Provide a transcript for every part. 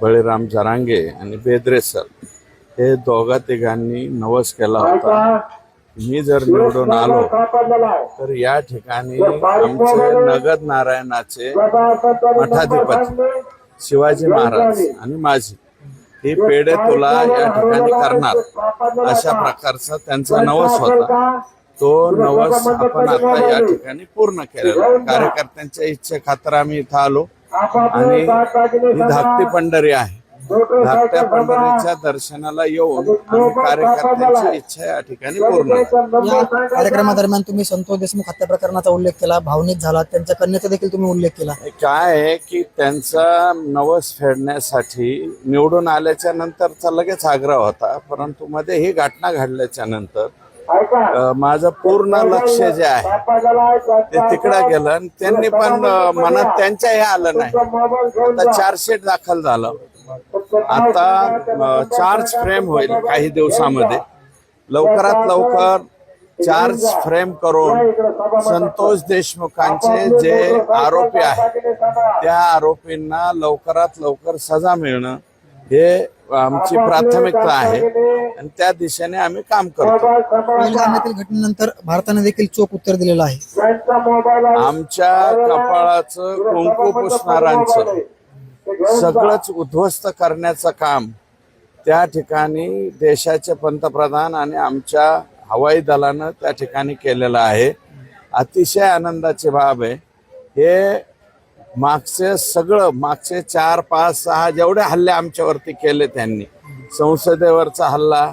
बळीराम जरांगे आणि बेदरे सर. हे दोघा तिघांनी नवस केला होता. मी जर निवडून आलो तर या ठिकाणी आमचे नगद नारायणाचे मठाधिपती शिवाजी महाराज आणि माझी. ही पेढे तुला या ठिकाणी करणार. अशा प्रकारचा त्यांचा नवस होता. तो नवस आपण आता या ठिकाणी पूर्ण केलेला. कार्यकर्त्यांच्या इच्छे खातर आम्ही इथं आलो. आणि ही धाकटी पंढरी आहे. धाकट्या पंढरीच्या दर्शनाला येऊन कार्यकर्त्यांची इच्छा या ठिकाणी पूर्ण कार्यक्रमादरम्यान तुम्ही संतोष देशमुख हत्या प्रकरणाचा उल्लेख केला भावनिक झाला त्यांच्या कन्याचा देखील तुम्ही उल्लेख केला. काय आहे की त्यांचा नवस फेडण्यासाठी निवडून आल्याच्या नंतरचा लगेच आग्रह होता परंतु मध्ये ही घटना घडल्याच्या नंतर माझं पूर्ण लक्ष जे आहे ते तिकडे गेलं आणि त्यांनी पण मनात त्यांच्या हे आलं नाही. आता चार्जशीट दाखल झालं. आता चार्ज फ्रेम होईल काही दिवसामध्ये. लवकरात लवकर चार्ज फ्रेम करून संतोष देशमुखांचे जे आरोपी आहेत त्या आरोपींना लवकरात लवकर सजा मिळणं हे आमची प्राथमिकता आहे. आणि त्या दिशेने आम्ही काम करतो. घटनेनंतर भारताने देखील चोख उत्तर दिलेलं आहे. आमच्या कपाळाचं कुंकू पुसणारांचं सगळंच उद्ध्वस्त करण्याचं काम त्या ठिकाणी देशाचे पंतप्रधान आणि आमच्या हवाई दलानं त्या ठिकाणी केलेलं आहे. अतिशय आनंदाची बाब आहे. हे मागचे सगळं मागचे चार पाच सहा जेवढे हल्ले आमच्यावरती केले त्यांनी संसदेवरचा हल्ला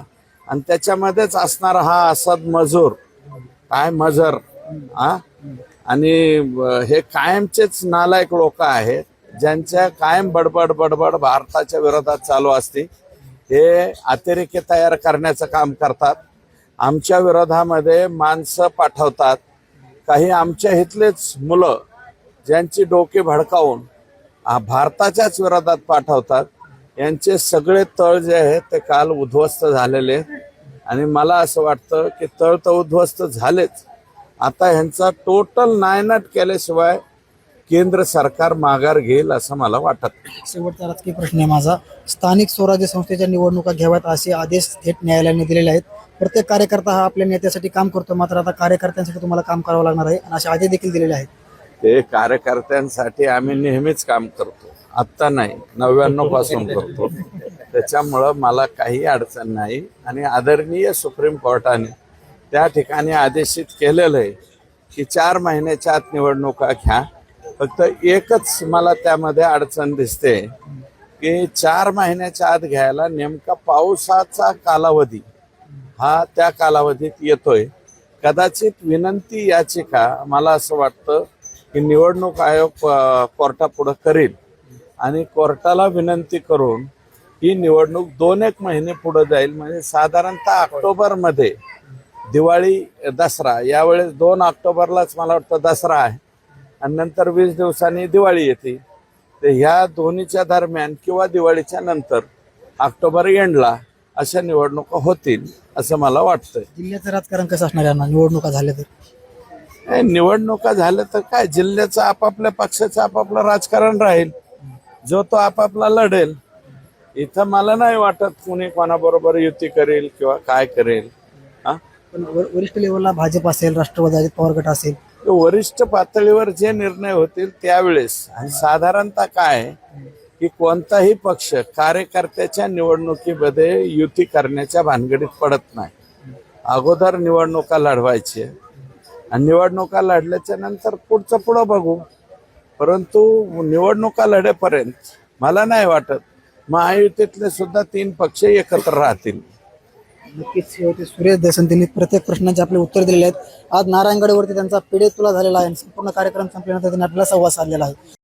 आणि त्याच्यामध्येच असणारा हा असद मजूर काय मजर आ? आणि हे कायमचेच नालायक लोक आहेत ज्यांच्या कायम बडबड बडबड भारताच्या विरोधात चालू असते हे अतिरेके तयार करण्याचं काम करतात. आमच्या विरोधामध्ये माणसं पाठवतात. काही आमच्या इथलेच मुलं ज्यांची डोके भडकावून आ, भारताच्याच विरोधात पाठवतात यांचे सगळे तळ जे आहेत ते काल उद्ध्वस्त झालेले. आणि मला असं वाटतं की तळ तर उद्ध्वस्त झालेच. आता ह्यांचा टोटल नायनाट केल्याशिवाय केंद्र सरकार माघार घेईल असं मला वाटत शेवटचा राजकीय प्रश्न आहे माझा. स्थानिक स्वराज्य संस्थेच्या निवडणुका घ्याव्यात असे आदेश थेट न्यायालयाने दिलेले आहेत. प्रत्येक कार्यकर्ता हा आपल्या नेत्यासाठी काम करतो मात्र आता कार्यकर्त्यांसाठी तुम्हाला काम करावं लागणार आहे आणि असे आदेश देखील दिलेले आहेत. ते कार्यकर्त्यांसाठी आम्ही नेहमीच काम करतो. आत्ता नाही नव्याण्णवपासून करतो. त्याच्यामुळं मला काही अडचण नाही. आणि आदरणीय सुप्रीम कोर्टाने त्या ठिकाणी आदेशित केलेलं आहे की चार महिन्याच्या आत निवडणुका घ्या. फक्त एकच मला त्यामध्ये अडचण दिसते की चार महिन्याच्या आत घ्यायला नेमका पावसाचा कालावधी हा त्या कालावधीत येतोय. कदाचित विनंती याचिका मला असं वाटतं की निवडणूक आयोग कोर्टापुढं करेल. आणि कोर्टाला विनंती करून ही निवडणूक दोन एक महिने पुढे जाईल. म्हणजे साधारणतः ऑक्टोबरमध्ये दिवाळी दसरा यावेळेस दोन ऑक्टोबरलाच मला वाटतं दसरा आहे. आणि नंतर वीस दिवसांनी दिवाळी येते. तर ह्या दोन्हीच्या दरम्यान किंवा दिवाळीच्या नंतर ऑक्टोबर एंडला अशा निवडणुका होतील असं मला वाटतंय. जिल्ह्याचं राजकारण कसं असणार निवडणुका झाल्या तर? निवडणुका झाल्या तर काय? जिल्ह्याचं आपापल्या पक्षाचं आपापलं राजकारण राहील. जो तो आपापला लढेल. इथं मला नाही वाटत कुणी कोणाबरोबर युती करेल किंवा काय करेल. हा? पण वर- वरिष्ठ लेवलला भाजप असेल राष्ट्रवादी अजित पवार गट असेल. वरिष्ठ पातळीवर जे निर्णय होतील त्यावेळेस. आणि साधारणतः काय? आहे की कोणताही पक्ष कार्यकर्त्याच्या निवडणुकीमध्ये युती करण्याच्या भानगडीत पडत नाही. अगोदर निवडणुका लढवायची. आणि निवडणुका लढल्याच्या नंतर पुढचं पुढं बघू. परंतु निवडणुका लढेपर्यंत मला नाही वाटत महायुतीतले सुद्धा तीन पक्ष एकत्र राहतील. नक्कीच होते सुरेश देसन त्यांनी प्रत्येक प्रश्नाचे आपले उत्तर दिलेले आहेत. आज नारायणगडवरती त्यांचा पिढे तुला झालेला आहे आणि संपूर्ण कार्यक्रम संपल्यानंतर त्यांनी आपल्याला संवाद साधलेला आहे.